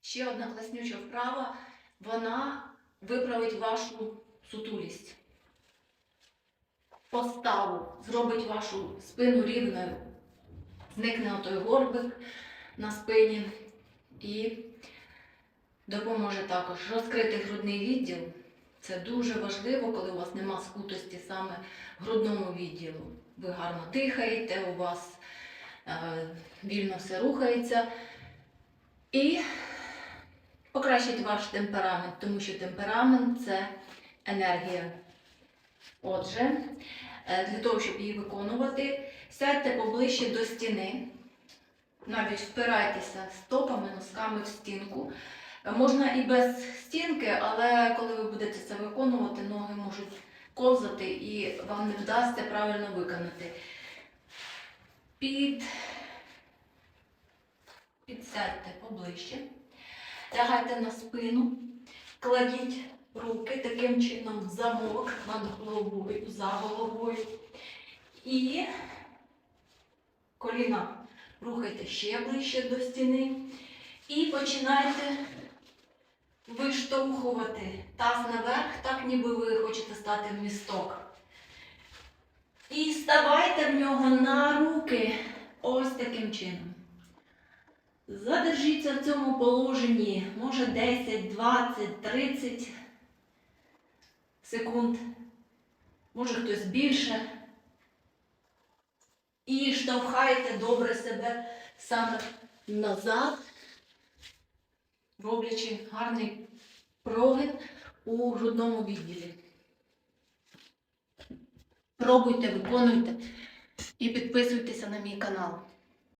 Ще одна класнюча вправа, вона виправить вашу сутулість. Поставу зробить вашу спину рівною. Зникне отой горбик на спині і допоможе також розкрити грудний відділ. Це дуже важливо, коли у вас нема скутості саме в грудному відділу. Ви гарно дихаєте, у вас е, вільно все рухається. І покращить ваш темперамент, тому що темперамент це енергія. Отже, е, для того, щоб її виконувати, сядьте поближче до стіни, навіть впирайтеся стопами, носками в стінку. Е, Можна і без стінки, але коли ви будете це виконувати, ноги можуть ковзати і вам не вдасться правильно виконати. Під... Підсядьте поближче, лягайте на спину, кладіть руки таким чином замок над головою, за головою. І коліна рухайте ще ближче до стіни. І починайте виштовхувати таз наверх, так ніби ви хочете стати в місток. І ставайте в нього на руки ось таким чином. Задержіться в цьому положенні, може 10, 20, 30 секунд, може хтось більше. І штовхайте добре себе саме назад, роблячи гарний прогин у грудному відділі. Пробуйте, виконуйте і підписуйтеся на мій канал.